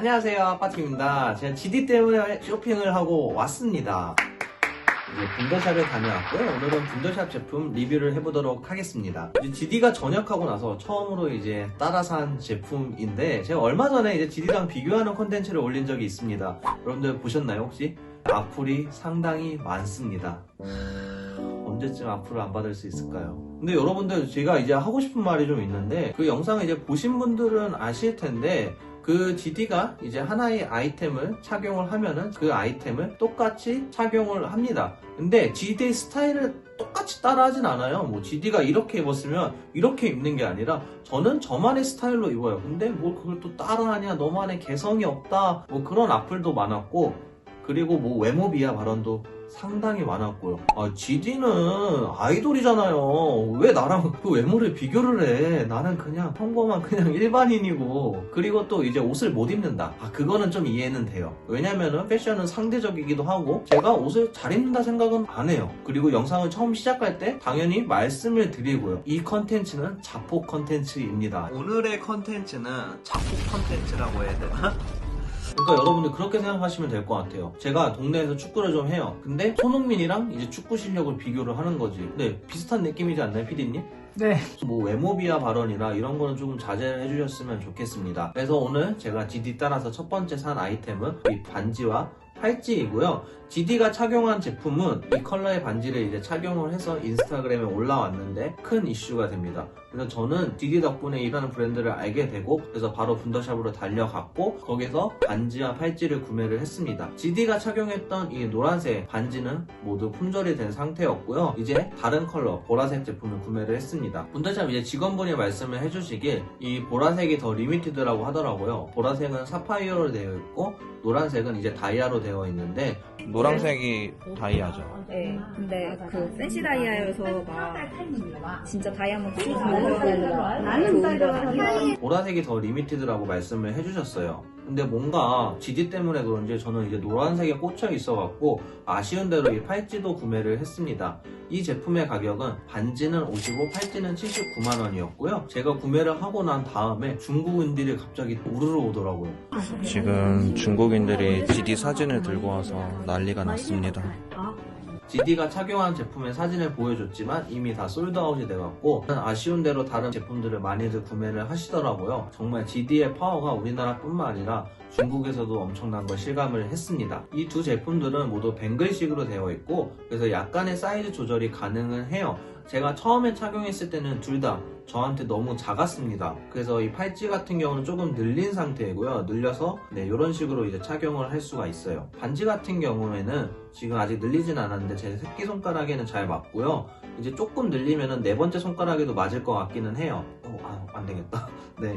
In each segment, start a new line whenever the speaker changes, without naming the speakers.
안녕하세요 아빠팀입니다. 제가 GD 때문에 쇼핑을 하고 왔습니다. 이제 분더샵에 다녀왔고요. 오늘은 분더샵 제품 리뷰를 해보도록 하겠습니다. 이제 GD가 전역하고 나서 처음으로 이제 따라 산 제품인데 제가 얼마 전에 이제 GD랑 비교하는 콘텐츠를 올린 적이 있습니다. 여러분들 보셨나요 혹시? 악플이 상당히 많습니다. 언제쯤 악플을 안 받을 수 있을까요? 근데 여러분들 제가 이제 하고 싶은 말이 좀 있는데 그 영상을 이제 보신 분들은 아실 텐데 그 GD가 이제 하나의 아이템을 착용을 하면은 그 아이템을 똑같이 착용을 합니다. 근데 GD의 스타일을 똑같이 따라 하진 않아요. 뭐 GD가 이렇게 입었으면 이렇게 입는 게 아니라 저는 저만의 스타일로 입어요. 근데 뭘 그걸 또 따라하냐 너만의 개성이 없다 뭐 그런 악플도 많았고 그리고 뭐 외모 비하 발언도 상당히 많았고요. 아, GD는 아이돌이잖아요. 왜 나랑 그 외모를 비교를 해? 나는 그냥 평범한 그냥 일반인이고. 그리고 또 이제 옷을 못 입는다. 아, 그거는 좀 이해는 돼요. 왜냐면은 패션은 상대적이기도 하고, 제가 옷을 잘 입는다 생각은 안 해요. 그리고 영상을 처음 시작할 때 당연히 말씀을 드리고요. 이 컨텐츠는 자폭 컨텐츠입니다. 오늘의 컨텐츠는 자폭 컨텐츠라고 해야 되나? 그러니까 여러분들 그렇게 생각하시면 될 것 같아요. 제가 동네에서 축구를 좀 해요. 근데 손흥민이랑 이제 축구 실력을 비교를 하는 거지. 네, 비슷한 느낌이지 않나요, 피디님?
네.
뭐 외모 비하 발언이나 이런 거는 조금 자제해 주셨으면 좋겠습니다. 그래서 오늘 제가 GD 따라서 첫 번째 산 아이템은 이 반지와 팔찌이고요. GD가 착용한 제품은 이 컬러의 반지를 이제 착용을 해서 인스타그램에 올라왔는데 큰 이슈가 됩니다. 그래서 저는 GD 덕분에 이라는 브랜드를 알게 되고 그래서 바로 분더샵으로 달려갔고 거기서 반지와 팔찌를 구매를 했습니다. GD가 착용했던 이 노란색 반지는 모두 품절이 된 상태였고요. 이제 다른 컬러 보라색 제품을 구매를 했습니다. 분더샵 이제 직원분이 말씀을 해주시길 이 보라색이 더 리미티드라고 하더라고요. 보라색은 사파이어로 되어 있고 노란색은 이제 다이아로 되어 있는데
노란색이 다이아죠.
네, 근데 그 팬시 다이아여서 막 진짜 다이아몬드 건 아니에요.
보라색이 더 리미티드라고 말씀을 해주셨어요. 근데 뭔가 GD 때문에 그런지 저는 이제 노란색에 꽂혀 있어갖고 아쉬운 대로 이 팔찌도 구매를 했습니다. 이 제품의 가격은 반지는 55, 팔찌는 79만 원이었고요. 제가 구매를 하고 난 다음에 중국인들이 갑자기 우르르 오더라고요.
지금 중국인들이 GD 사진을 들고 와서 난리가 났습니다.
GD가 착용한 제품의 사진을 보여줬지만 이미 다 솔드아웃이 돼갖고 아쉬운 대로 다른 제품들을 많이들 구매를 하시더라고요. 정말 GD의 파워가 우리나라뿐만 아니라 중국에서도 엄청난 걸 실감을 했습니다. 이 두 제품들은 모두 뱅글식으로 되어 있고 그래서 약간의 사이즈 조절이 가능은 해요. 제가 처음에 착용했을 때는 둘 다 저한테 너무 작았습니다. 그래서 이 팔찌 같은 경우는 조금 늘린 상태이고요. 늘려서 네, 이런 식으로 이제 착용을 할 수가 있어요. 반지 같은 경우에는 지금 아직 늘리진 않았는데 제 새끼손가락에는 잘 맞고요. 이제 조금 늘리면은 네 번째 손가락에도 맞을 것 같기는 해요. 어, 아, 안 되겠다. 네.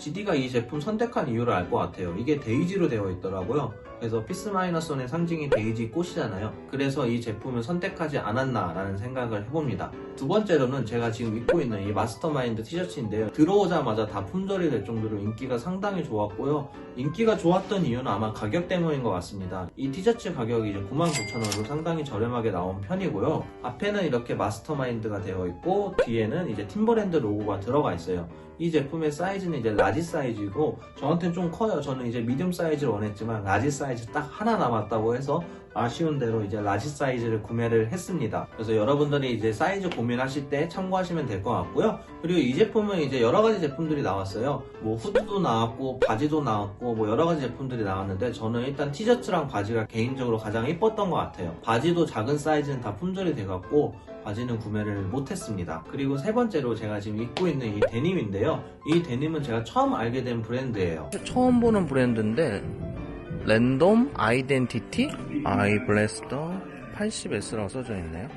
GD가 이 제품 선택한 이유를 알 것 같아요. 이게 데이지로 되어 있더라고요. 그래서 피스 마이너스 원의 상징이 데이지 꽃이잖아요. 그래서 이 제품을 선택하지 않았나 라는 생각을 해봅니다. 두 번째로는 제가 지금 입고 있는 이 마스터마인드 티셔츠인데요. 들어오자마자 다 품절이 될 정도로 인기가 상당히 좋았고요. 인기가 좋았던 이유는 아마 가격 때문인 것 같습니다. 이 티셔츠 가격이 이제 99,000원으로 상당히 저렴하게 나온 편이고요. 앞에는 이렇게 마스터마인드가 되어 있고 뒤에는 이제 팀버랜드 로고가 들어가 있어요. 이 제품의 사이즈는 이제 라지 사이즈이고 저한테는 좀 커요. 저는 이제 미디움 사이즈를 원했지만 라지 사이즈 딱 하나 남았다고 해서 아쉬운 대로 이제 라지 사이즈를 구매를 했습니다. 그래서 여러분들이 이제 사이즈 고민하실 때 참고하시면 될 것 같고요. 그리고 이 제품은 이제 여러 가지 제품들이 나왔어요. 뭐 후드도 나왔고 바지도 나왔고 뭐 여러 가지 제품들이 나왔는데 저는 일단 티셔츠랑 바지가 개인적으로 가장 이뻤던 것 같아요. 바지도 작은 사이즈는 다 품절이 돼갖고 바지는 구매를 못했습니다. 그리고 세 번째로 제가 지금 입고 있는 이 데님인데요. 이 데님은 제가 처음 알게 된 브랜드예요.
처음 보는 브랜드인데 랜덤 아이덴티티 아이 블래스터 80S라고 써져 있네요.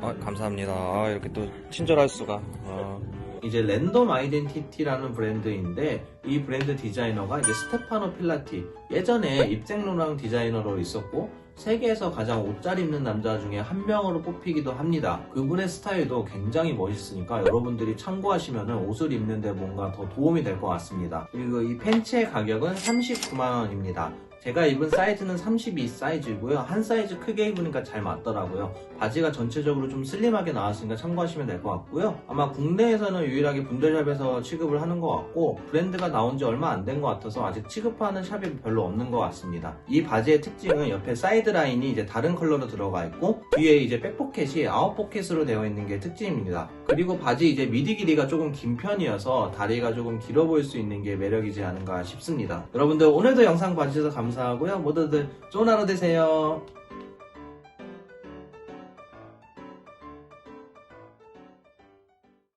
아, 감사합니다. 아, 이렇게 또 친절할 수가. 아,
이제 랜덤 아이덴티티라는 브랜드인데 이 브랜드 디자이너가 이제 스테파노 필라티 예전에 입생로랑 디자이너로 있었고 세계에서 가장 옷 잘 입는 남자 중에 한 명으로 뽑히기도 합니다. 그분의 스타일도 굉장히 멋있으니까 여러분들이 참고하시면 옷을 입는데 뭔가 더 도움이 될 것 같습니다. 그리고 이 팬츠의 가격은 39만원입니다. 제가 입은 사이즈는 32 사이즈고요. 한 사이즈 크게 입으니까 잘 맞더라고요. 바지가 전체적으로 좀 슬림하게 나왔으니까 참고하시면 될 것 같고요. 아마 국내에서는 유일하게 분들샵에서 취급을 하는 것 같고 브랜드가 나온 지 얼마 안 된 것 같아서 아직 취급하는 샵이 별로 없는 것 같습니다. 이 바지의 특징은 옆에 사이드 라인이 이제 다른 컬러로 들어가 있고 뒤에 이제 백포켓이 아웃 포켓으로 되어 있는 게 특징입니다. 그리고 바지 이제 미디 길이가 조금 긴 편이어서 다리가 조금 길어 보일 수 있는 게 매력이지 않은가 싶습니다. 여러분들 오늘도 영상 봐주셔서 감사하고요. 모두들 좋은 하루 되세요.